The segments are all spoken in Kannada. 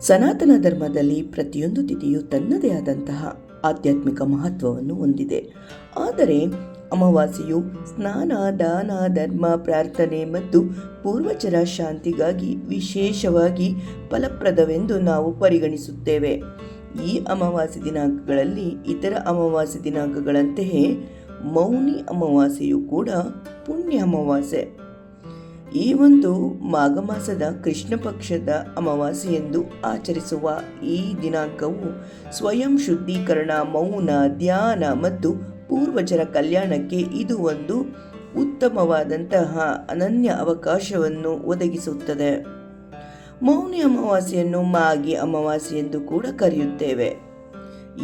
ಸನಾತನ ಧರ್ಮದಲ್ಲಿ ಪ್ರತಿಯೊಂದು ತಿಥಿಯು ತನ್ನದೇ ಆದಂತಹ ಆಧ್ಯಾತ್ಮಿಕ ಮಹತ್ವವನ್ನು ಹೊಂದಿದೆ. ಆದರೆ ಅಮಾವಾಸ್ಯೆಯು ಸ್ನಾನ, ದಾನ, ಧರ್ಮ, ಪ್ರಾರ್ಥನೆ ಮತ್ತು ಪೂರ್ವಜರ ಶಾಂತಿಗಾಗಿ ವಿಶೇಷವಾಗಿ ಫಲಪ್ರದವೆಂದು ನಾವು ಪರಿಗಣಿಸುತ್ತೇವೆ. ಈ ಅಮಾವಾಸ್ಯೆ ದಿನಾಂಕಗಳಲ್ಲಿ ಇತರ ಅಮಾವಾಸ್ಯೆ ದಿನಾಂಕಗಳಂತೆಯೇ ಮೌನಿ ಅಮಾವಾಸ್ಯೆಯು ಕೂಡ ಪುಣ್ಯ ಅಮಾವಾಸ್ಯೆ. ಈ ಒಂದು ಮಾಘ ಮಾಸದ ಕೃಷ್ಣ ಪಕ್ಷದ ಅಮಾವಾಸ್ಯೆಯೆಂದು ಆಚರಿಸುವ ಈ ದಿನಾಂಕವು ಸ್ವಯಂ ಶುದ್ಧೀಕರಣ, ಮೌನ, ಧ್ಯಾನ ಮತ್ತು ಪೂರ್ವಜರ ಕಲ್ಯಾಣಕ್ಕೆ ಇದು ಒಂದು ಉತ್ತಮವಾದಂತಹ ಅನನ್ಯ ಅವಕಾಶವನ್ನು ಒದಗಿಸುತ್ತದೆ. ಮೌನಿ ಅಮಾವಾಸ್ಯೆಯನ್ನು ಮಾಗಿ ಅಮಾವಾಸ್ಯೆ ಎಂದು ಕೂಡ ಕರೆಯುತ್ತೇವೆ.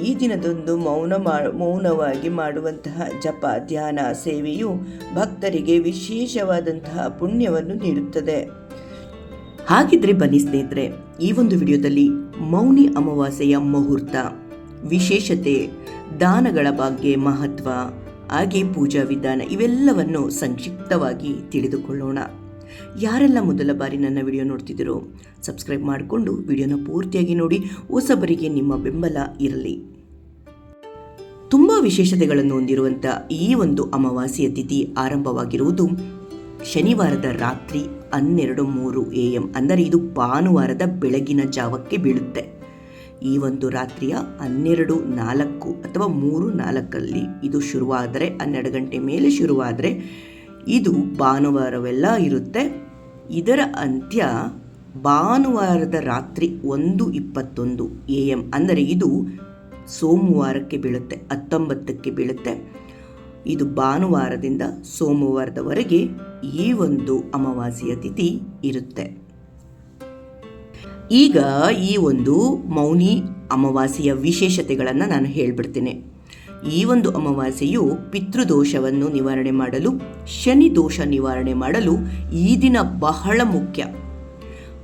ಈ ದಿನದೊಂದು ಮೌನ ಮಾ, ಮೌನವಾಗಿ ಮಾಡುವಂತಹ ಜಪ, ಧ್ಯಾನ ಸೇವೆಯು ಭಕ್ತರಿಗೆ ವಿಶೇಷವಾದಂತಹ ಪುಣ್ಯವನ್ನು ನೀಡುತ್ತದೆ. ಹಾಗಿದ್ರೆ ಬನ್ನಿ ಸ್ನೇಹಿತರೆ, ಈ ಒಂದು ವಿಡಿಯೋದಲ್ಲಿ ಮೌನಿ ಅಮಾವಾಸ್ಯೆಯ ಮುಹೂರ್ತ, ವಿಶೇಷತೆ, ದಾನಗಳ ಬಗ್ಗೆ ಮಹತ್ವ, ಹಾಗೆ ಪೂಜಾ ವಿಧಾನ ಇವೆಲ್ಲವನ್ನು ಸಂಕ್ಷಿಪ್ತವಾಗಿ ತಿಳಿದುಕೊಳ್ಳೋಣ. ಯಾರೆಲ್ಲ ಮೊದಲ ಬಾರಿ ನನ್ನ ವಿಡಿಯೋ ನೋಡ್ತಿದ್ದೀರೋ ಸಬ್ಸ್ಕ್ರೈಬ್ ಮಾಡಿಕೊಂಡು ವಿಡಿಯೋನ ಪೂರ್ತಿಯಾಗಿ ನೋಡಿ, ಹೊಸಬರಿಗೆ ನಿಮ್ಮ ಬೆಂಬಲ ಇರಲಿ. ತುಂಬ ವಿಶೇಷತೆಗಳನ್ನು ಹೊಂದಿರುವಂಥ ಈ ಒಂದು ಅಮಾವಾಸ್ಯೆಯ ತಿಥಿ ಆರಂಭವಾಗಿರುವುದು ಶನಿವಾರದ ರಾತ್ರಿ ಹನ್ನೆರಡು ಮೂರು ಎ ಎಂ ಅಂದರೆ ಇದು ಭಾನುವಾರದ ಬೆಳಗಿನ ಜಾವಕ್ಕೆ ಬೀಳುತ್ತೆ. ಈ ಒಂದು ರಾತ್ರಿಯ ಹನ್ನೆರಡು ನಾಲ್ಕು ಅಥವಾ ಮೂರು ನಾಲ್ಕಲ್ಲಿ ಇದು ಶುರುವಾದರೆ, ಹನ್ನೆರಡು ಗಂಟೆ ಮೇಲೆ ಶುರುವಾದರೆ ಇದು ಭಾನುವಾರವೆಲ್ಲ ಇರುತ್ತೆ. ಇದರ ಅಂತ್ಯ ಭಾನುವಾರದ ರಾತ್ರಿ ಒಂದು ಇಪ್ಪತ್ತೊಂದು ಎ ಎಂ ಅಂದರೆ ಇದು ಸೋಮವಾರಕ್ಕೆ ಬೀಳುತ್ತೆ, ಹತ್ತೊಂಬತ್ತಕ್ಕೆ ಬೀಳುತ್ತೆ. ಇದು ಭಾನುವಾರದಿಂದ ಸೋಮವಾರದವರೆಗೆ ಈ ಒಂದು ಅಮಾವಾಸ್ಯೆಯ ತಿಥಿ ಇರುತ್ತೆ. ಈಗ ಈ ಒಂದು ಮೌನಿ ಅಮಾವಾಸ್ಯೆಯ ವಿಶೇಷತೆಗಳನ್ನು ನಾನು ಹೇಳ್ಬಿಡ್ತೇನೆ. ಈ ಒಂದು ಅಮಾವಾಸ್ಯೆಯು ಪಿತೃದೋಷವನ್ನು ನಿವಾರಣೆ ಮಾಡಲು, ಶನಿ ದೋಷ ನಿವಾರಣೆ ಮಾಡಲು ಈ ದಿನ ಬಹಳ ಮುಖ್ಯ.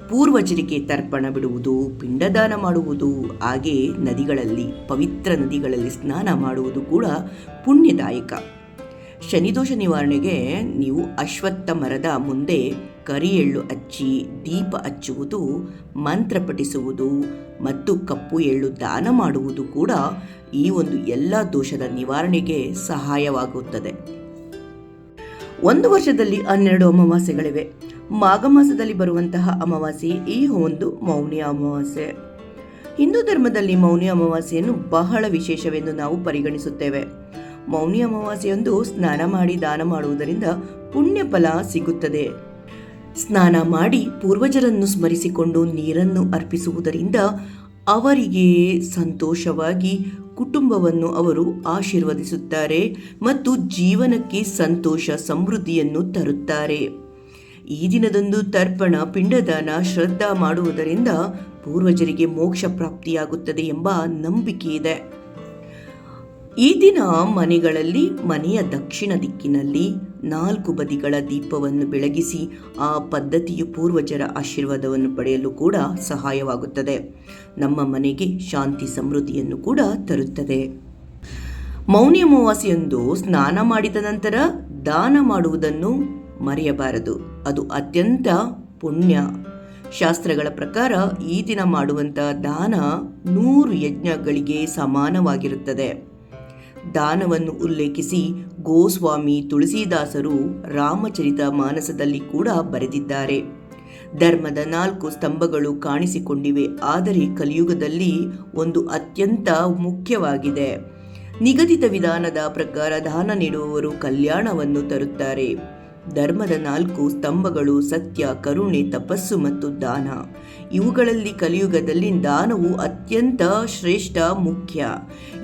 ಪೂರ್ವಜರಿಗೆ ತರ್ಪಣ ಬಿಡುವುದು, ಪಿಂಡದಾನ ಮಾಡುವುದು, ಹಾಗೆ ನದಿಗಳಲ್ಲಿ, ಪವಿತ್ರ ನದಿಗಳಲ್ಲಿ ಸ್ನಾನ ಮಾಡುವುದು ಕೂಡ ಪುಣ್ಯದಾಯಕ. ಶನಿದೋಷ ನಿವಾರಣೆಗೆ ನೀವು ಅಶ್ವತ್ಥ ಮರದ ಮುಂದೆ ಕರಿ ಎಳ್ಳು ಹಚ್ಚಿ, ದೀಪ ಹಚ್ಚುವುದು, ಮಂತ್ರ ಪಠಿಸುವುದು ಮತ್ತು ಕಪ್ಪು ಎಳ್ಳು ದಾನ ಮಾಡುವುದು ಕೂಡ ಈ ಒಂದು ಎಲ್ಲ ದೋಷದ ನಿವಾರಣೆಗೆ ಸಹಾಯವಾಗುತ್ತದೆ. ಒಂದು ವರ್ಷದಲ್ಲಿ ಹನ್ನೆರಡು ಅಮಾವಾಸ್ಯೆಗಳಿವೆ. ಮಾಘ ಮಾಸದಲ್ಲಿ ಬರುವಂತಹ ಅಮಾವಾಸ್ಯೆ ಈ ಒಂದು ಮೌನಿ ಅಮಾವಾಸ್ಯೆ. ಹಿಂದೂ ಧರ್ಮದಲ್ಲಿ ಮೌನಿ ಅಮಾವಾಸ್ಯೆಯನ್ನು ಬಹಳ ವಿಶೇಷವೆಂದು ನಾವು ಪರಿಗಣಿಸುತ್ತೇವೆ. ಮೌನಿ ಅಮಾವಾಸ್ಯೆಯೊಂದು ಸ್ನಾನ ಮಾಡಿ ದಾನ ಮಾಡುವುದರಿಂದ ಪುಣ್ಯ ಫಲ ಸಿಗುತ್ತದೆ. ಸ್ನಾನ ಮಾಡಿ ಪೂರ್ವಜರನ್ನು ಸ್ಮರಿಸಿಕೊಂಡು ನೀರನ್ನು ಅರ್ಪಿಸುವುದರಿಂದ ಅವರಿಗೆ ಸಂತೋಷವಾಗಿ ಕುಟುಂಬವನ್ನು ಅವರು ಆಶೀರ್ವದಿಸುತ್ತಾರೆ ಮತ್ತು ಜೀವನಕ್ಕೆ ಸಂತೋಷ, ಸಮೃದ್ಧಿಯನ್ನು ತರುತ್ತಾರೆ. ಈ ದಿನದಂದು ತರ್ಪಣ, ಪಿಂಡದಾನ, ಶ್ರದ್ಧಾ ಮಾಡುವುದರಿಂದ ಪೂರ್ವಜರಿಗೆ ಮೋಕ್ಷ ಪ್ರಾಪ್ತಿಯಾಗುತ್ತದೆ ಎಂಬ ನಂಬಿಕೆ ಇದೆ. ಈ ದಿನ ಮನೆಗಳಲ್ಲಿ, ಮನೆಯ ದಕ್ಷಿಣ ದಿಕ್ಕಿನಲ್ಲಿ ನಾಲ್ಕು ಬದಿಗಳ ದೀಪವನ್ನು ಬೆಳಗಿಸಿ ಆ ಪದ್ಧತಿಯು ಪೂರ್ವಜರ ಆಶೀರ್ವಾದವನ್ನು ಪಡೆಯಲು ಕೂಡ ಸಹಾಯವಾಗುತ್ತದೆ. ನಮ್ಮ ಮನೆಗೆ ಶಾಂತಿ ಸಮೃದ್ಧಿಯನ್ನು ಕೂಡ ತರುತ್ತದೆ. ಮೌನಿ ಅಮಾವಾಸ್ಯೆಯೊಂದು ಸ್ನಾನ ಮಾಡಿದ ನಂತರ ದಾನ ಮಾಡುವುದನ್ನು ಮರೆಯಬಾರದು. ಅದು ಅತ್ಯಂತ ಪುಣ್ಯ. ಶಾಸ್ತ್ರಗಳ ಪ್ರಕಾರ ಈ ದಿನ ಮಾಡುವಂಥ ದಾನ ನೂರು ಯಜ್ಞಗಳಿಗೆ ಸಮಾನವಾಗಿರುತ್ತದೆ. ದಾನವನ್ನು ಉಲ್ಲೇಖಿಸಿ ಗೋಸ್ವಾಮಿ ತುಳಸಿದಾಸರು ರಾಮಚರಿತ ಮಾನಸದಲ್ಲಿ ಕೂಡ ಬರೆದಿದ್ದಾರೆ. ಧರ್ಮದ ನಾಲ್ಕು ಸ್ತಂಭಗಳು ಕಾಣಿಸಿಕೊಂಡಿವೆ. ಆದರೆ ಕಲಿಯುಗದಲ್ಲಿ ಒಂದು ಅತ್ಯಂತ ಮುಖ್ಯವಾಗಿದೆ. ನಿಗದಿತ ವಿಧಾನದ ಪ್ರಕಾರ ದಾನ ನೀಡುವವರು ಕಲ್ಯಾಣವನ್ನು ತರುತ್ತಾರೆ. ಧರ್ಮದ ನಾಲ್ಕು ಸ್ತಂಭಗಳು, ಸತ್ಯ, ಕರುಣೆ, ತಪಸ್ಸು ಮತ್ತು ದಾನ. ಇವುಗಳಲ್ಲಿ ಕಲಿಯುಗದಲ್ಲಿ ದಾನವು ಅತ್ಯಂತ ಶ್ರೇಷ್ಠ, ಮುಖ್ಯ.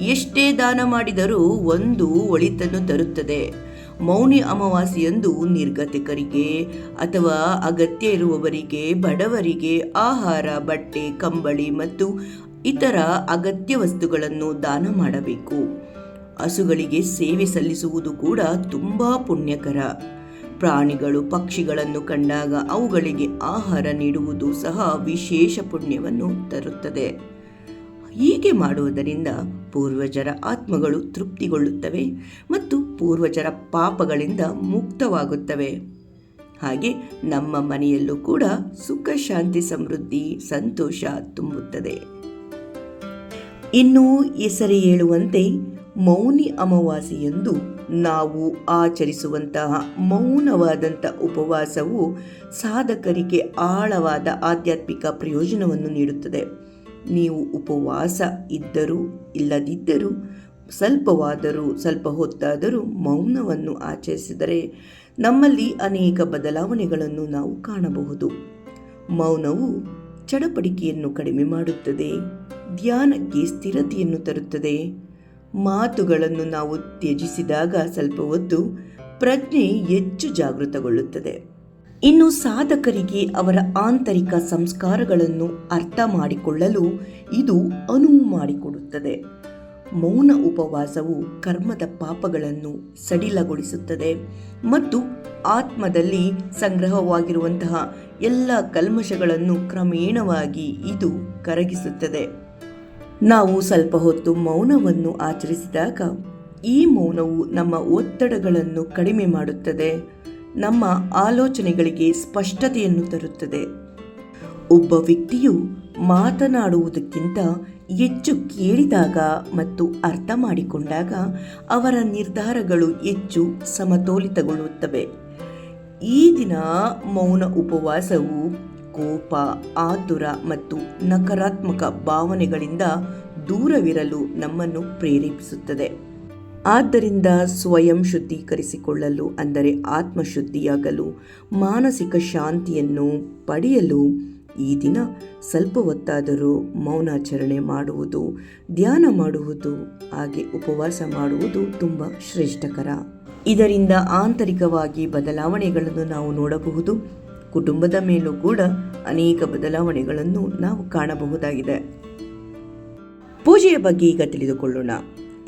ಎಷ್ಟೇ ದಾನ ಮಾಡಿದರೂ ಒಂದು ಒಳಿತನ್ನು ತರುತ್ತದೆ. ಮೌನಿ ಅಮಾವಾಸ್ಯೆಯಂದು ನಿರ್ಗತಿಕರಿಗೆ ಅಥವಾ ಅಗತ್ಯ ಇರುವವರಿಗೆ, ಬಡವರಿಗೆ ಆಹಾರ, ಬಟ್ಟೆ, ಕಂಬಳಿ ಮತ್ತು ಇತರ ಅಗತ್ಯ ವಸ್ತುಗಳನ್ನು ದಾನ ಮಾಡಬೇಕು. ಹಸುಗಳಿಗೆ ಸೇವೆ ಸಲ್ಲಿಸುವುದು ಕೂಡ ತುಂಬ ಪುಣ್ಯಕರ. ಪ್ರಾಣಿಗಳು, ಪಕ್ಷಿಗಳನ್ನು ಕಂಡಾಗ ಅವುಗಳಿಗೆ ಆಹಾರ ನೀಡುವುದು ಸಹ ವಿಶೇಷ ಪುಣ್ಯವನ್ನು ತರುತ್ತದೆ. ಹೀಗೆ ಮಾಡುವುದರಿಂದ ಪೂರ್ವಜರ ಆತ್ಮಗಳು ತೃಪ್ತಿಗೊಳ್ಳುತ್ತವೆ ಮತ್ತು ಪೂರ್ವಜರ ಪಾಪಗಳಿಂದ ಮುಕ್ತವಾಗುತ್ತವೆ. ಹಾಗೆ ನಮ್ಮ ಮನೆಯಲ್ಲೂ ಕೂಡ ಸುಖ, ಶಾಂತಿ, ಸಮೃದ್ಧಿ, ಸಂತೋಷ ತುಂಬುತ್ತದೆ. ಇನ್ನು ಹೆಸರು ಹೇಳುವಂತೆ ಮೌನಿ ಅಮಾವಾಸ್ಯೆಯಂದು ನಾವು ಆಚರಿಸುವಂತಹ ಮೌನವಾದಂಥ ಉಪವಾಸವು ಸಾಧಕರಿಗೆ ಆಳವಾದ ಆಧ್ಯಾತ್ಮಿಕ ಪ್ರಯೋಜನವನ್ನು ನೀಡುತ್ತದೆ. ನೀವು ಉಪವಾಸ ಇದ್ದರೂ, ಇಲ್ಲದಿದ್ದರೂ, ಸ್ವಲ್ಪವಾದರೂ, ಸ್ವಲ್ಪ ಹೊತ್ತಾದರೂ ಮೌನವನ್ನು ಆಚರಿಸಿದರೆ ನಮ್ಮಲ್ಲಿ ಅನೇಕ ಬದಲಾವಣೆಗಳನ್ನು ನಾವು ಕಾಣಬಹುದು. ಮೌನವು ಚಡಪಡಿಕೆಯನ್ನು ಕಡಿಮೆ ಮಾಡುತ್ತದೆ, ಧ್ಯಾನಕ್ಕೆ ಸ್ಥಿರತೆಯನ್ನು ತರುತ್ತದೆ. ಮಾತುಗಳನ್ನು ನಾವು ತ್ಯಜಿಸಿದಾಗ ಸ್ವಲ್ಪ ಹೊತ್ತು ಪ್ರಜ್ಞೆ ಹೆಚ್ಚು ಜಾಗೃತಗೊಳ್ಳುತ್ತದೆ. ಇನ್ನು ಸಾಧಕರಿಗೆ ಅವರ ಆಂತರಿಕ ಸಂಸ್ಕಾರಗಳನ್ನು ಅರ್ಥ ಮಾಡಿಕೊಳ್ಳಲು ಇದು ಅನುವು ಮಾಡಿಕೊಡುತ್ತದೆ. ಮೌನ ಉಪವಾಸವು ಕರ್ಮದ ಪಾಪಗಳನ್ನು ಸಡಿಲಗೊಳಿಸುತ್ತದೆ ಮತ್ತು ಆತ್ಮದಲ್ಲಿ ಸಂಗ್ರಹವಾಗಿರುವಂತಹ ಎಲ್ಲ ಕಲ್ಮಶಗಳನ್ನು ಕ್ರಮೇಣವಾಗಿ ಇದು ಕರಗಿಸುತ್ತದೆ. ನಾವು ಸ್ವಲ್ಪ ಹೊತ್ತು ಮೌನವನ್ನು ಆಚರಿಸಿದಾಗ ಈ ಮೌನವು ನಮ್ಮ ಒತ್ತಡಗಳನ್ನು ಕಡಿಮೆ ಮಾಡುತ್ತದೆ. ನಮ್ಮ ಆಲೋಚನೆಗಳಿಗೆ ಸ್ಪಷ್ಟತೆಯನ್ನು ತರುತ್ತದೆ. ಒಬ್ಬ ವ್ಯಕ್ತಿಯು ಮಾತನಾಡುವುದಕ್ಕಿಂತ ಹೆಚ್ಚು ಕೇಳಿದಾಗ ಮತ್ತು ಅರ್ಥ ಮಾಡಿಕೊಂಡಾಗ ಅವರ ನಿರ್ಧಾರಗಳು ಹೆಚ್ಚು ಸಮತೋಲಿತಗೊಳ್ಳುತ್ತವೆ. ಈ ದಿನ ಮೌನ ಉಪವಾಸವು ಕೋಪ, ಆತುರ ಮತ್ತು ನಕಾರಾತ್ಮಕ ಭಾವನೆಗಳಿಂದ ದೂರವಿರಲು ನಮ್ಮನ್ನು ಪ್ರೇರೇಪಿಸುತ್ತದೆ. ಆದ್ದರಿಂದ ಸ್ವಯಂ ಶುದ್ಧೀಕರಿಸಿಕೊಳ್ಳಲು, ಅಂದರೆ ಆತ್ಮಶುದ್ಧಿಯಾಗಲು, ಮಾನಸಿಕ ಶಾಂತಿಯನ್ನು ಪಡೆಯಲು ಈ ದಿನ ಸ್ವಲ್ಪ ಹೊತ್ತಾದರೂ ಮೌನಾಚರಣೆ ಮಾಡುವುದು, ಧ್ಯಾನ ಮಾಡುವುದು, ಹಾಗೆ ಉಪವಾಸ ಮಾಡುವುದು ತುಂಬ ಶ್ರೇಷ್ಠಕರ. ಇದರಿಂದ ಆಂತರಿಕವಾಗಿ ಬದಲಾವಣೆಗಳನ್ನು ನಾವು ನೋಡಬಹುದು. ಕುಟುಂಬದ ಮೇಲೂ ಕೂಡ ಅನೇಕ ಬದಲಾವಣೆಗಳನ್ನು ನಾವು ಕಾಣಬಹುದಾಗಿದೆ. ಪೂಜೆಯ ಬಗ್ಗೆ ಈಗ ತಿಳಿದುಕೊಳ್ಳೋಣ.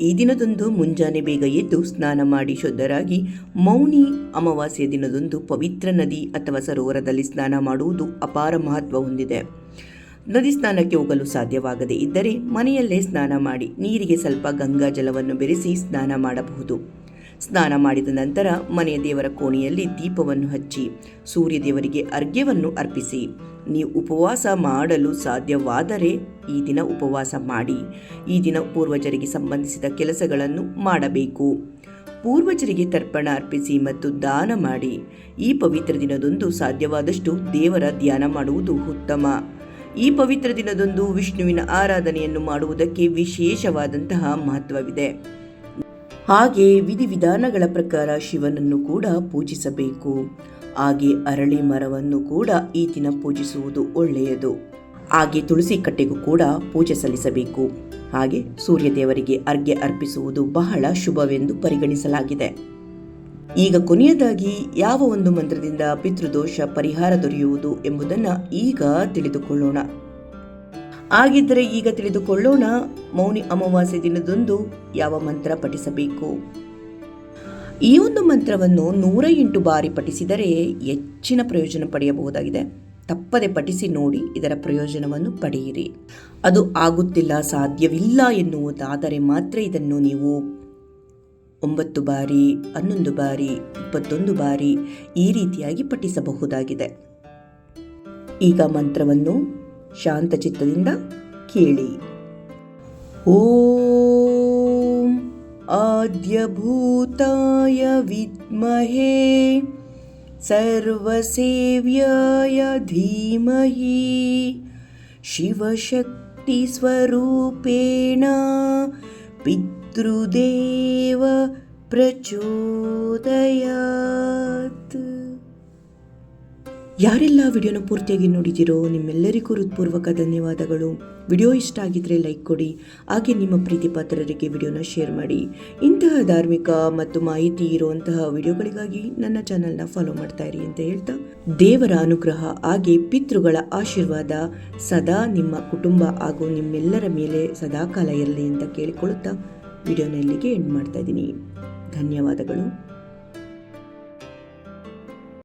ಈ ದಿನದಂದು ಮುಂಜಾನೆ ಬೇಗ ಎದ್ದು ಸ್ನಾನ ಮಾಡಿ ಶುದ್ಧರಾಗಿ ಮೌನಿ ಅಮಾವಾಸ್ಯ ದಿನದಂದು ಪವಿತ್ರ ನದಿ ಅಥವಾ ಸರೋವರದಲ್ಲಿ ಸ್ನಾನ ಮಾಡುವುದು ಅಪಾರ ಮಹತ್ವ ಹೊಂದಿದೆ. ನದಿ ಸ್ನಾನಕ್ಕೆ ಹೋಗಲು ಸಾಧ್ಯವಾಗದೇ ಇದ್ದರೆ ಮನೆಯಲ್ಲೇ ಸ್ನಾನ ಮಾಡಿ ನೀರಿಗೆ ಸ್ವಲ್ಪ ಗಂಗಾ ಜಲವನ್ನು ಬೆರೆಸಿ ಸ್ನಾನ ಮಾಡಬಹುದು. ಸ್ನಾನ ಮಾಡಿದ ನಂತರ ಮನೆಯ ದೇವರ ಕೋಣೆಯಲ್ಲಿ ದೀಪವನ್ನು ಹಚ್ಚಿ ಸೂರ್ಯ ದೇವರಿಗೆ ಅರ್ಘ್ಯವನ್ನು ಅರ್ಪಿಸಿ, ನೀವು ಉಪವಾಸ ಮಾಡಲು ಸಾಧ್ಯವಾದರೆ ಈ ದಿನ ಉಪವಾಸ ಮಾಡಿ, ಈ ದಿನ ಪೂರ್ವಜರಿಗೆ ಸಂಬಂಧಿಸಿದ ಕೆಲಸಗಳನ್ನು ಮಾಡಬೇಕು. ಪೂರ್ವಜರಿಗೆ ತರ್ಪಣ ಅರ್ಪಿಸಿ ಮತ್ತು ದಾನ ಮಾಡಿ, ಈ ಪವಿತ್ರ ದಿನದಂದು ಸಾಧ್ಯವಾದಷ್ಟು ದೇವರ ಧ್ಯಾನ ಮಾಡುವುದು ಉತ್ತಮ. ಈ ಪವಿತ್ರ ದಿನದಂದು ವಿಷ್ಣುವಿನ ಆರಾಧನೆಯನ್ನು ಮಾಡುವುದಕ್ಕೆ ವಿಶೇಷವಾದಂತಹ ಮಹತ್ವವಿದೆ. ಹಾಗೆ ವಿಧಿವಿಧಾನಗಳ ಪ್ರಕಾರ ಶಿವನನ್ನು ಕೂಡ ಪೂಜಿಸಬೇಕು. ಹಾಗೆ ಅರಳಿ ಮರವನ್ನು ಕೂಡ ಈ ದಿನ ಪೂಜಿಸುವುದು ಒಳ್ಳೆಯದು. ಹಾಗೆ ತುಳಸಿ ಕಟ್ಟೆಗೂ ಕೂಡ ಪೂಜೆ ಸಲ್ಲಿಸಬೇಕು. ಹಾಗೆ ಸೂರ್ಯ ದೇವರಿಗೆ ಅರ್ಘ್ಯ ಅರ್ಪಿಸುವುದು ಬಹಳ ಶುಭವೆಂದು ಪರಿಗಣಿಸಲಾಗಿದೆ. ಈಗ ಕೊನೆಯದಾಗಿ ಯಾವ ಒಂದು ಮಂತ್ರದಿಂದ ಪಿತೃದೋಷ ಪರಿಹಾರ ದೊರೆಯುವುದು ಎಂಬುದನ್ನು ಈಗ ತಿಳಿದುಕೊಳ್ಳೋಣ. ಹಾಗಿದ್ದರೆ ಈಗ ತಿಳಿದುಕೊಳ್ಳೋಣ. ಮೌನಿ ಅಮಾವಾಸ್ಯೆ ದಿನದಂದು ಯಾವ ಮಂತ್ರ ಪಠಿಸಬೇಕು? ಈ ಒಂದು ಮಂತ್ರವನ್ನು ನೂರ ಎಂಟು ಬಾರಿ ಪಠಿಸಿದರೆ ಹೆಚ್ಚಿನ ಪ್ರಯೋಜನ ಪಡೆಯಬಹುದಾಗಿದೆ. ತಪ್ಪದೆ ಪಠಿಸಿ ನೋಡಿ, ಇದರ ಪ್ರಯೋಜನವನ್ನು ಪಡೆಯಿರಿ. ಅದು ಆಗುತ್ತಿಲ್ಲ, ಸಾಧ್ಯವಿಲ್ಲ ಎನ್ನುವುದಾದರೆ ಮಾತ್ರ ಇದನ್ನು ನೀವು ಒಂಬತ್ತು ಬಾರಿ, ಹನ್ನೊಂದು ಬಾರಿ, ಇಪ್ಪತ್ತೊಂದು ಬಾರಿ ಈ ರೀತಿಯಾಗಿ ಪಠಿಸಬಹುದಾಗಿದೆ. ಈಗ ಮಂತ್ರವನ್ನು ಶಾಂತಚಿತ್ತದಿಂದ ಕೇಳಿ. ಓಂ ಆದ್ಯಭೂತಾಯ ವಿದ್ಮಹೇ ಸರ್ವಸೇವ್ಯಾಯ ಧೀಮಹಿ ಶಿವಶಕ್ತಿಸ್ವರೂಪೇಣ ಪಿತೃದೇವ ಪ್ರಚೋದಯಾತ್. ಯಾರೆಲ್ಲ ವಿಡಿಯೋನ ಪೂರ್ತಿಯಾಗಿ ನೋಡಿದಿರೋ ನಿಮ್ಮೆಲ್ಲರಿಗೂ ಹೃತ್ಪೂರ್ವಕ ಧನ್ಯವಾದಗಳು. ವಿಡಿಯೋ ಇಷ್ಟ ಆಗಿದ್ರೆ ಲೈಕ್ ಕೊಡಿ, ಹಾಗೆ ನಿಮ್ಮ ಪ್ರೀತಿ ಪಾತ್ರರಿಗೆ ವಿಡಿಯೋನ ಶೇರ್ ಮಾಡಿ. ಇಂತಹ ಧಾರ್ಮಿಕ ಮತ್ತು ಮಾಹಿತಿ ಇರುವಂತಹ ವಿಡಿಯೋಗಳಿಗಾಗಿ ನನ್ನ ಚಾನಲ್ನ ಫಾಲೋ ಮಾಡ್ತಾ ಇರಿ ಅಂತ ಹೇಳ್ತಾ, ದೇವರ ಅನುಗ್ರಹ ಹಾಗೆ ಪಿತೃಗಳ ಆಶೀರ್ವಾದ ಸದಾ ನಿಮ್ಮ ಕುಟುಂಬ ಹಾಗೂ ನಿಮ್ಮೆಲ್ಲರ ಮೇಲೆ ಸದಾಕಾಲ ಇರಲಿ ಅಂತ ಕೇಳಿಕೊಳ್ಳುತ್ತಾ, ವಿಡಿಯೋನ ಇಲ್ಲಿಗೆ ಎಂಡ್ ಮಾಡ್ತಾ ಇದ್ದೀನಿ. ಧನ್ಯವಾದಗಳು.